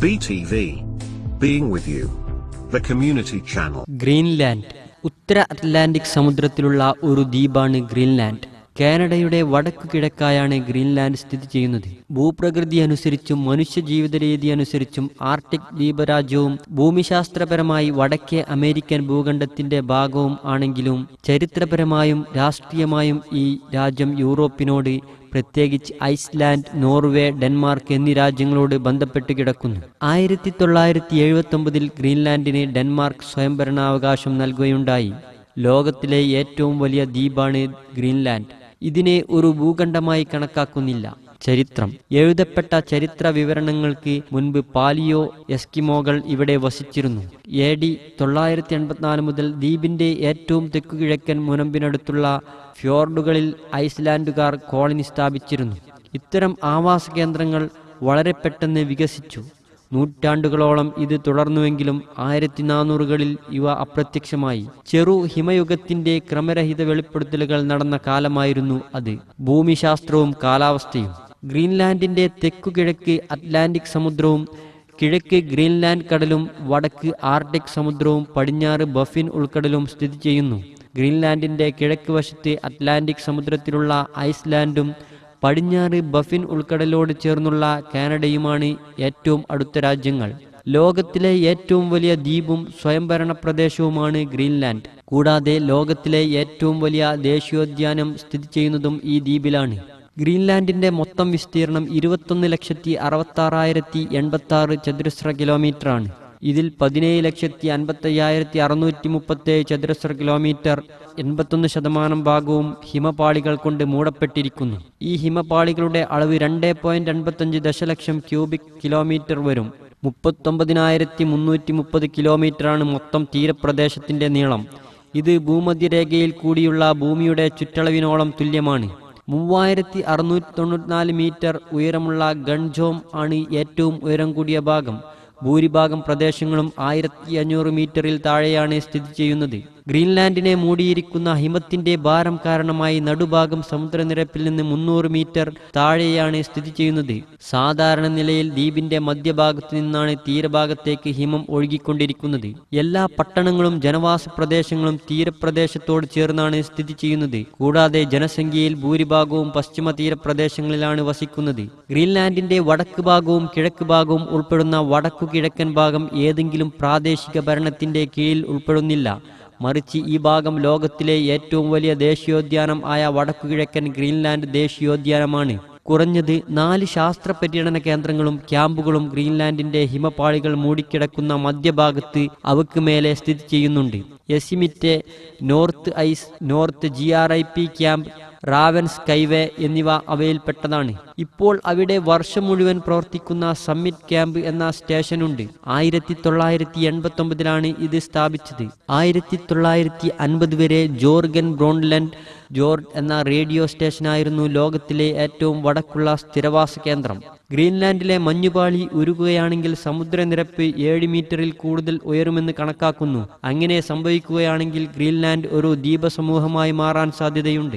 BTV. Being with you. The community channel. Greenland Uttara Atlantic സമുദ്രത്തിലുള്ള ഒരു ദ്വീപാണ് Greenland കാനഡയുടെ വടക്കു കിഴക്കായാണ് ഗ്രീൻലാൻഡ് സ്ഥിതി ചെയ്യുന്നത്. ഭൂപ്രകൃതി അനുസരിച്ചും മനുഷ്യ ജീവിത രീതി അനുസരിച്ചും ആർട്ടിക് ദ്വീപരാജ്യവും ഭൂമിശാസ്ത്രപരമായി വടക്കേ അമേരിക്കൻ ഭൂഖണ്ഡത്തിന്റെ ഭാഗവും ആണെങ്കിലും ചരിത്രപരമായും രാഷ്ട്രീയമായും ഈ രാജ്യം യൂറോപ്പിനോട് പ്രത്യേകിച്ച് ഐസ്ലാൻഡ് നോർവേ ഡെൻമാർക്ക് എന്നീ രാജ്യങ്ങളോട് ബന്ധപ്പെട്ട് കിടക്കുന്നു. ആയിരത്തി തൊള്ളായിരത്തി എഴുപത്തി ഗ്രീൻലാൻഡിന് ഡെൻമാർക്ക് സ്വയംഭരണാവകാശം നൽകുകയുണ്ടായി. ലോകത്തിലെ ഏറ്റവും വലിയ ദ്വീപാണ് ഗ്രീൻലാൻഡ്. ഇതിനെ ഒരു ഭൂഖണ്ഡമായി കണക്കാക്കുന്നില്ല. ചരിത്രം. എഴുതപ്പെട്ട ചരിത്ര വിവരണങ്ങൾക്ക് മുൻപ് പാലിയോ എസ്കിമോകൾ ഇവിടെ വസിച്ചിരുന്നു. എ ഡി തൊള്ളായിരത്തി എൺപത്തിനാല് മുതൽ ദ്വീപിന്റെ ഏറ്റവും തെക്കുകിഴക്കൻ മുനമ്പിനടുത്തുള്ള ഫ്യോർഡുകളിൽ ഐസ്ലാൻഡുകാർ കോളനി സ്ഥാപിച്ചിരുന്നു. ഇത്തരം ആവാസ കേന്ദ്രങ്ങൾ വളരെ പെട്ടെന്ന് വികസിച്ചു. നൂറ്റാണ്ടുകളോളം ഇത് തുടർന്നുവെങ്കിലും ആയിരത്തി നാനൂറുകളിൽ ഇവ അപ്രത്യക്ഷമായി. ചെറു ഹിമയുഗത്തിന്റെ ക്രമരഹിത വെളിപ്പെടുത്തലുകൾ നടന്ന കാലമായിരുന്നു അത്. ഭൂമിശാസ്ത്രവും കാലാവസ്ഥയും. ഗ്രീൻലാൻഡിന്റെ തെക്കു തെക്കുകിഴക്ക് അറ്റ്ലാന്റിക് സമുദ്രവും കിഴക്ക് ഗ്രീൻലാൻഡ് കടലും വടക്ക് ആർട്ടിക് സമുദ്രവും പടിഞ്ഞാറ് ബഫിൻ ഉൾക്കടലും സ്ഥിതി ചെയ്യുന്നു. ഗ്രീൻലാൻഡിന്റെ കിഴക്ക് വശത്ത് അറ്റ്ലാന്റിക് സമുദ്രത്തിലുള്ള ഐസ്ലാൻഡും പടിഞ്ഞാറ് ബഫിൻ ഉൾക്കടലോട് ചേർന്നുള്ള കാനഡയുമാണ് ഏറ്റവും അടുത്ത രാജ്യങ്ങൾ. ലോകത്തിലെ ഏറ്റവും വലിയ ദ്വീപും സ്വയംഭരണ പ്രദേശവുമാണ് ഗ്രീൻലാൻഡ്. കൂടാതെ ലോകത്തിലെ ഏറ്റവും വലിയ ദേശീയോദ്യാനം സ്ഥിതി ചെയ്യുന്നതും ഈ ദ്വീപിലാണ്. ഗ്രീൻലാൻഡിന്റെ മൊത്തം വിസ്തീർണം ഇരുപത്തൊന്ന് ലക്ഷത്തി അറുപത്തി ആറായിരത്തി എൺപത്തി ആറ് ചതുരശ്ര കിലോമീറ്ററാണ്. ഇതിൽ പതിനേഴ് ലക്ഷത്തി അൻപത്തയ്യായിരത്തി അറുന്നൂറ്റി മുപ്പത്തേഴ് ചതുരശ്ര കിലോമീറ്റർ എൺപത്തൊന്ന് ശതമാനം ഭാഗവും ഹിമപാളികൾ കൊണ്ട് മൂടപ്പെട്ടിരിക്കുന്നു. ഈ ഹിമപാളികളുടെ അളവ് രണ്ട് പോയിന്റ് അൻപത്തഞ്ച് ദശലക്ഷം ക്യൂബിക് കിലോമീറ്റർ വരും. മുപ്പത്തൊമ്പതിനായിരത്തി മുന്നൂറ്റി മുപ്പത് കിലോമീറ്ററാണ് മൊത്തം തീരപ്രദേശത്തിന്റെ നീളം. ഇത് ഭൂമധ്യരേഖയിൽ കൂടിയുള്ള ഭൂമിയുടെ ചുറ്റളവിനോളം തുല്യമാണ്. മൂവായിരത്തി അറുന്നൂറ്റി തൊണ്ണൂറ്റിനാല് മീറ്റർ ഉയരമുള്ള ഗൺജോം ആണ് ഏറ്റവും ഉയരം കൂടിയ ഭാഗം. ഭൂരിഭാഗം പ്രദേശങ്ങളും ആയിരത്തി അഞ്ഞൂറ് മീറ്ററിൽ താഴെയാണ് സ്ഥിതി ചെയ്യുന്നത്. ഗ്രീൻലാൻഡിനെ മൂടിയിരിക്കുന്ന ഹിമത്തിന്റെ ഭാരം കാരണമായി നടുഭാഗം സമുദ്രനിരപ്പിൽ നിന്ന് മുന്നൂറ് മീറ്റർ താഴെയാണ് സ്ഥിതി ചെയ്യുന്നത്. സാധാരണ നിലയിൽ ദ്വീപിന്റെ മധ്യഭാഗത്തു നിന്നാണ് തീരഭാഗത്തേക്ക് ഹിമം ഒഴുകിക്കൊണ്ടിരിക്കുന്നത്. എല്ലാ പട്ടണങ്ങളും ജനവാസ പ്രദേശങ്ങളും തീരപ്രദേശത്തോട് ചേർന്നാണ് സ്ഥിതി ചെയ്യുന്നത്. കൂടാതെ ജനസംഖ്യയിൽ ഭൂരിഭാഗവും പശ്ചിമ തീരപ്രദേശങ്ങളിലാണ് വസിക്കുന്നത്. ഗ്രീൻലാൻഡിന്റെ വടക്ക് ഭാഗവും കിഴക്ക് ഭാഗവും ഉൾപ്പെടുന്ന വടക്കു കിഴക്കൻ ഭാഗം ഏതെങ്കിലും പ്രാദേശിക ഭരണത്തിന്റെ കീഴിൽ ഉൾപ്പെടുന്നില്ല. മറിച്ച് ഈ ഭാഗം ലോകത്തിലെ ഏറ്റവും വലിയ ദേശീയോദ്യാനം ആയ വടക്കുകിഴക്കൻ ഗ്രീൻലാൻഡ് ദേശീയോദ്യാനമാണ്. കുറഞ്ഞത് നാല് ശാസ്ത്ര പര്യടന കേന്ദ്രങ്ങളും ക്യാമ്പുകളും ഗ്രീൻലാൻഡിന്റെ ഹിമപാളികൾ മൂടിക്കിടക്കുന്ന മധ്യഭാഗത്ത് അവക്ക് മേലെ സ്ഥിതി ചെയ്യുന്നുണ്ട്. എസിമിറ്റെ north ice north G R I P camp Raven skyway എന്നിവ അവയിൽപ്പെട്ടതാണ്. ഇപ്പോൾ അവിടെ വർഷം മുഴുവൻ പ്രവർത്തിക്കുന്ന സമ്മിറ്റ് ക്യാമ്പ് എന്ന സ്റ്റേഷനുണ്ട്. ആയിരത്തി തൊള്ളായിരത്തി എൺപത്തി ഒമ്പതിലാണ് ഇത് സ്ഥാപിച്ചത്. ആയിരത്തി തൊള്ളായിരത്തി അൻപത് വരെ ജോർഗൻ ബ്രോൺലൻഡ് ജോർജ് എന്ന റേഡിയോ സ്റ്റേഷനായിരുന്നു ലോകത്തിലെ ഏറ്റവും വടക്കുള്ള സ്ഥിരവാസ കേന്ദ്രം. ഗ്രീൻലാൻഡിലെ മഞ്ഞുപാളി ഉരുകുകയാണെങ്കിൽ സമുദ്രനിരപ്പ് ഏഴ് മീറ്ററിൽ കൂടുതൽ ഉയരുമെന്ന് കണക്കാക്കുന്നു. അങ്ങനെ സംഭവിക്കുകയാണെങ്കിൽ ഗ്രീൻലാൻഡ് ഒരു ദ്വീപസമൂഹമായി മാറാൻ സാധ്യതയുണ്ട്.